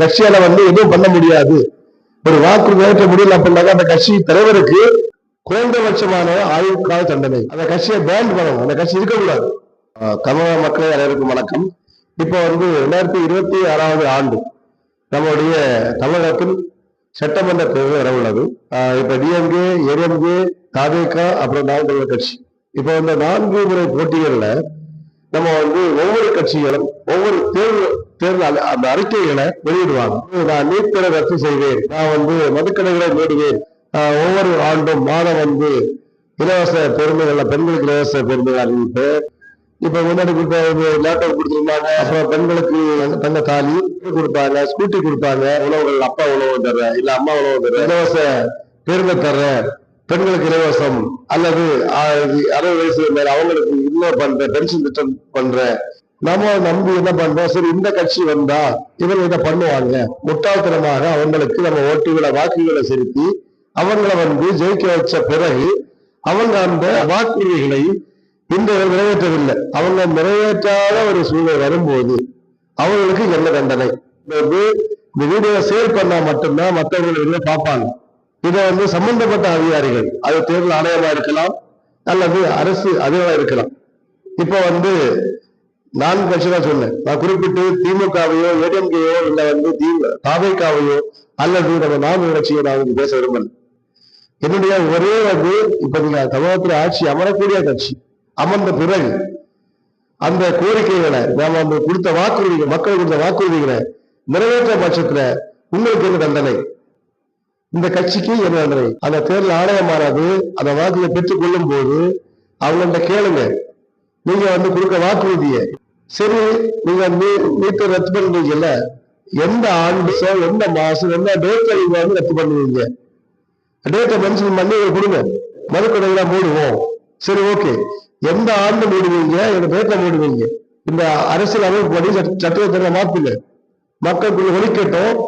ரஷ்யால வந்து எதுவும் பண்ண முடியாது. ஒரு வாக்கு நிறைவேற்ற முடியல அப்படின்னாக்க அந்த கட்சி தலைவருக்கு குறைந்தபட்சமான ஆயுள் கால தண்டனை. அந்த கட்சியை பேன் பண்ணணும். அந்த கட்சி இருக்கக்கூடாது. தமிழக மக்கள் அனைவருக்கும் வணக்கம். இப்போ வந்து ரெண்டாயிரத்தி இருபத்தி ஆறாவது ஆண்டு நம்முடைய தமிழகத்தில் சட்டமன்ற தேர்தல் வரவுள்ளது இப்போ இப்ப டிஎம்கே ஏடிஎம்கே தாவேகா அப்புறம் நான்கு கட்சி. இப்போ இந்த நான்கு முறை போட்டிகள்ல நம்ம வந்து ஒவ்வொரு கட்சிகளும் ஒவ்வொரு தேர்வு தேர்தல் அந்த அறிக்கைகளை வெளியிடுவாங்க. நான் நீட் ரத்து செய்வேன். நான் வந்து மதுக்கடைகளை மூடுவேன். ஆஹ் ஒவ்வொரு ஆண்டும் மாதம் வந்து இலவச பேருந்துகள்ல பெண்களுக்கு இலவச பெருமைகள் அறிவிப்பு இப்ப முன்னாடி கொடுத்த லேப்டாப் கொடுத்துருந்தாங்க. அப்புறம் பெண்களுக்கு தங்க தாலி கொடுப்பாங்க ஸ்கூட்டி கொடுப்பாங்க. உணவுகள் அப்பா உணவு தர்ற இல்ல அம்மா உணவு தர்றேன் இலவச பெருமை தர்ற பெண்களுக்கு இலவசம் அல்லது ஆஹ் அறுபது வயசு மேல அவங்களுக்கு இன்னும் பண்ற? பென்ஷன் திட்டம் பண்ற. நம்ம நம்பி என்ன பண்றோம்? சரி இந்த கட்சி வந்தா இவங்க இதை பண்ணுவாங்க? முட்டாள்தனமாக அவங்களுக்கு நம்ம ஓட்டுகளை வாக்குகளை செலுத்தி அவங்கள வந்து ஜெயிக்க வச்ச பிறகு அவங்க அந்த வாக்குறுதிகளை இன்று நிறைவேற்றவில்லை. அவங்க நிறைவேற்றாத ஒரு சூழ்நிலை வரும்போது அவங்களுக்கு என்ன தண்டனை? வந்து இந்த வீடியோ சேல் பண்ணா மட்டும்தான் மற்றவர்கள் இதை பார்ப்பாங்க. இதை வந்து சம்பந்தப்பட்ட அதிகாரிகள் அது தேர்தல் ஆணையமா இருக்கலாம் அல்லது அரசு அதிகாரம் இருக்கலாம். இப்போ வந்து நான்கு கட்சி தான் சொன்னேன். நான் குறிப்பிட்டு திமுகவையோ ஏடிஎம்கேயோ இல்ல வந்து தாவைக்காவையோ அல்லது நம்ம நான்கு கட்சியோ நான் வந்து பேச விரும்பல. என்னுடைய ஒரே வந்து இப்ப நீங்க தமிழகத்தில் ஆட்சி அமரக்கூடிய கட்சி அமர்ந்த பிறகு அந்த கோரிக்கைகளை நாம அந்த கொடுத்த வாக்குறுதிகள் மக்கள் கொடுத்த வாக்குறுதிகளை நிறைவேற்ற பட்சத்துல உங்களுக்கு என்ன தண்டனை? இந்த கட்சிக்கு என்ன தண்டனை? அந்த தேர்தல் ஆணையமானது அந்த வாக்குகளை பெற்றுக் கொள்ளும் போது அவங்கள்ட்ட கேளுங்க. நீங்க வந்து கொடுக்க வாக்குறுதியை சரி நீங்க மீட்டர் ரத்து பண்றீங்கல்ல எந்த ஆண்டு எந்த மாசம் எந்த டேட்ல நீங்க வந்து ரத்து பண்ணுவீங்க? டேட்டை மென்ஷன் பண்ணி கொடுங்க. மதுக்கடைகளை மூடுவோம். சரி ஓகே எந்த ஆண்டு மூடுவீங்க? எங்க டேட்ல மூடுவீங்க? இந்த அரசியல் அமைப்புப்படி சட்ட- சட்டத்தை மாத்துங்க. மக்களுக்குள்ள ஒழிக்கட்டும்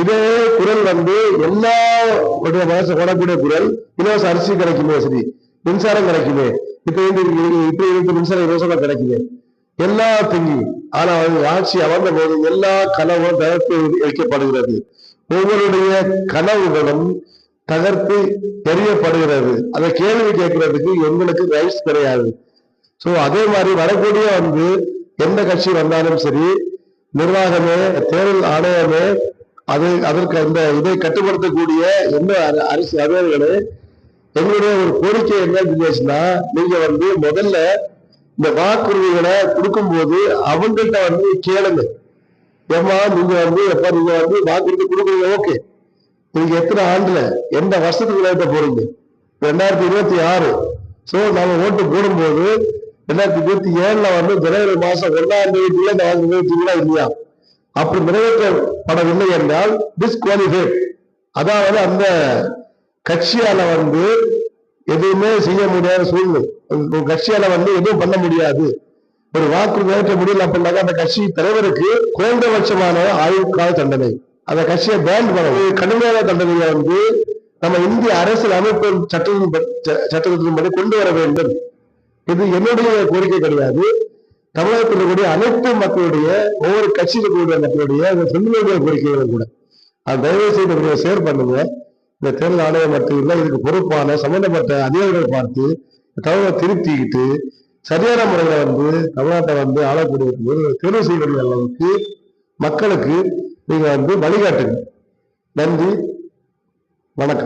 இதே குரல் வந்து எல்லா மனசு கொடக்கூடிய குரல். இலவச அரிசி கிடைக்குமே சரி. மின்சாரம் கிடைக்குமே. இப்ப இந்த இப்ப இருக்க மின்சாரம் இலவசமா கிடைக்குது. எல்லாத்தையும் ஆனா அவங்க ஆட்சி அமர்ந்த போது எல்லா கனவும் தகர்த்து வைக்கப்படுகிறது. ஒவ்வொருடைய கனவுகளும் தகர்த்து எறியப்படுகிறது அதை கேள்வி கேட்கறதுக்கு எங்களுக்கு ரைட்ஸ் கிடையாது. சோ அதே மாதிரி வரக்கூடிய வந்து எந்த கட்சி வந்தாலும் சரி நிர்வாகமே தேர்தல் ஆணையமே அது அதற்கு அந்த இதை கட்டுப்படுத்தக்கூடிய எந்த அரசு அதிகாரிகளே எங்களுடைய ஒரு கோரிக்கை என்ன இருந்துச்சுன்னா நீங்க வந்து முதல்ல இந்த வாக்குறுதிகளை கொடுக்கும்போது அவங்கள்ட்ட வந்து கேளுங்க. ஏமா நீங்க வந்து எப்ப நீங்க வந்து வாக்குறுதி கொடுக்குறீங்க? ஓகே. நீங்க எத்தனை ஆண்டுல எந்த வருஷத்துக்கு விளையாட்ட போறீங்க? ரெண்டாயிரத்தி இருபத்தி ஆறு. சோ நாம ஓட்டு போடும்போது ரெண்டாயிரத்தி இருபத்தி ஏழுல வந்து ஜனவரி மாசம் ஒன்னாம் தேதிக்குள்ள இந்த வாக்கு நிறைவேற்றீங்களா இல்லையா? அப்படி நிறைவேற்றப்படவில்லை என்றால் டிஸ்குவாலிஃபைட் அதாவது அந்த கட்சியால வந்து எதுவுமே செய்ய முடியாத சூழ்நிலை. கட்சியால வந்து எதுவும் பண்ண முடியாது. ஒரு வாக்கு நிறைவேற்ற முடியல அப்படின்னாக்க அந்த கட்சி தலைவருக்கு குறைந்தபட்சமான ஆயுள் கால தண்டனை. அந்த கட்சியை பேன் பண்ண கடுமையான தண்டனையை வந்து நம்ம இந்திய அரசியல் அமைப்பு சட்டத்தின் ப- ச- சட்டத்தின்படி கொண்டு வர வேண்டும். இது என்னுடைய கோரிக்கை கிடையாது. தமிழகத்தில் இருக்கக்கூடிய அனைத்து மக்களுடைய ஒவ்வொரு கட்சியில் இருக்கக்கூடிய மக்களுடைய அந்த சொந்தங்களுடைய கோரிக்கைகளும் கூட. அது தயவு செய்து நீங்க ஷேர் பண்ணுங்க. இந்த தேர்தல் ஆணையம் மட்டும் இல்லை இதுக்கு பொறுப்பான சம்பந்தப்பட்ட அதிகாரிகளை பார்த்து தகவலை திருத்திக்கிட்டு சரியான முறையில வந்து தமிழ்நாட்டை வந்து ஆளக்கூடிய தேர்வு செய்யக்கூடிய அளவுக்கு மக்களுக்கு நீங்க வந்து வழிகாட்டுங்க. நன்றி. வணக்கம்.